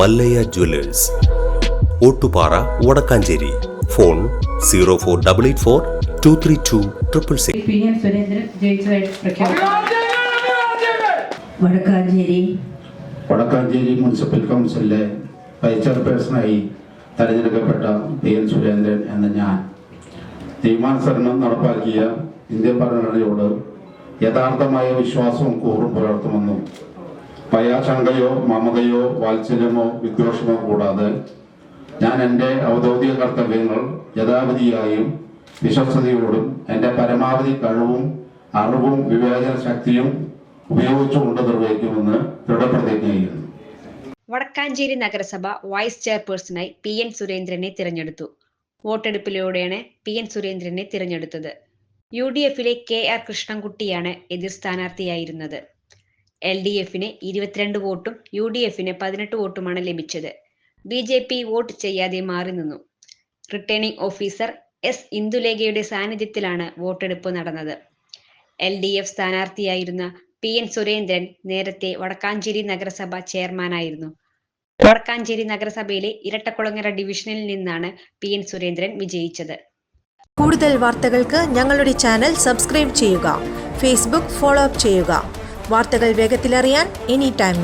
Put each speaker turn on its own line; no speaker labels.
Mallayya jewellers. Ottupara Vadakkanchery. Phone zero four double eight four two three two triple six.
P N Surendran ജയിച്ചതായിട്ട് പ്രഖ്യാപിച്ചു.
Vadakkanchery.
Vadakkanchery municipal കൗൺസിലിലെ vice ചെയർപേഴ്സണായി തെരഞ്ഞെടുക്കപ്പെട്ട P N Surendran എന്ന ഞാൻ നിയമാനുസരണം നടപ്പാക്കിയ Indian ഭരണഘടനയോട് യഥാർത്ഥമായ വിശ്വാസവും കൂറും പുലർത്തുമെന്നും ഭയാശങ്കയോ മമതയോ വാത്സല്യമോ വിദ്വേഷമോ കൂടാതെ ഞാൻ എന്റെ ഔദ്യോഗിക കർത്തവ്യങ്ങൾ യഥാവിധിയായും വിശ്വസ്തയോടും എന്റെ പരമാവധി കഴിവും അറിവും വിവേചന ശക്തിയും ഉപയോഗിച്ചുകൊണ്ട് നിർവഹിക്കുമെന്ന് ദൃഢപ്രതിജ്ഞ ചെയ്യുന്നു.
വടക്കാഞ്ചേരി നഗരസഭ വൈസ് ചെയർപേഴ്സണായി പി എൻ സുരേന്ദ്രനെ തിരഞ്ഞെടുത്തു. വോട്ടെടുപ്പിലൂടെയാണ് പി എൻ സുരേന്ദ്രനെ തിരഞ്ഞെടുത്തത്. യു ഡി എഫിലെ കെ ആർ കൃഷ്ണൻകുട്ടിയാണ് എതിർ സ്ഥാനാർത്ഥിയായിരുന്നത്. എൽ ഡി എഫിന് ഇരുപത്തിരണ്ട് വോട്ടും യു ഡി എഫിന് പതിനെട്ട് വോട്ടുമാണ് ലഭിച്ചത്. ബി ജെ പി വോട്ട് ചെയ്യാതെ മാറി നിന്നു. റിട്ടേണിംഗ് ഓഫീസർ എസ് ഇന്ദുലേഖയുടെ സാന്നിധ്യത്തിലാണ് വോട്ടെടുപ്പ് നടന്നത്. എൽ ഡി എഫ് സ്ഥാനാർത്ഥിയായിരുന്ന പി എൻ സുരേന്ദ്രൻ നേരത്തെ വടക്കാഞ്ചേരി നഗരസഭ ചെയർമാനായിരുന്നു. വടക്കാഞ്ചേരി നഗരസഭയിലെ ഇരട്ടക്കുളങ്ങര ഡിവിഷനിൽ നിന്നാണ് പി എൻ സുരേന്ദ്രൻ വിജയിച്ചത്.
കൂടുതൽ വാർത്തകൾക്ക് ഞങ്ങളുടെ ചാനൽ സബ്സ്ക്രൈബ് ചെയ്യുക. ഫേസ്ബുക്ക് ഫോളോ അപ്പ് ചെയ്യുക. വാർത്തകൾ വേഗത്തിലറിയാൻ എനി ടൈം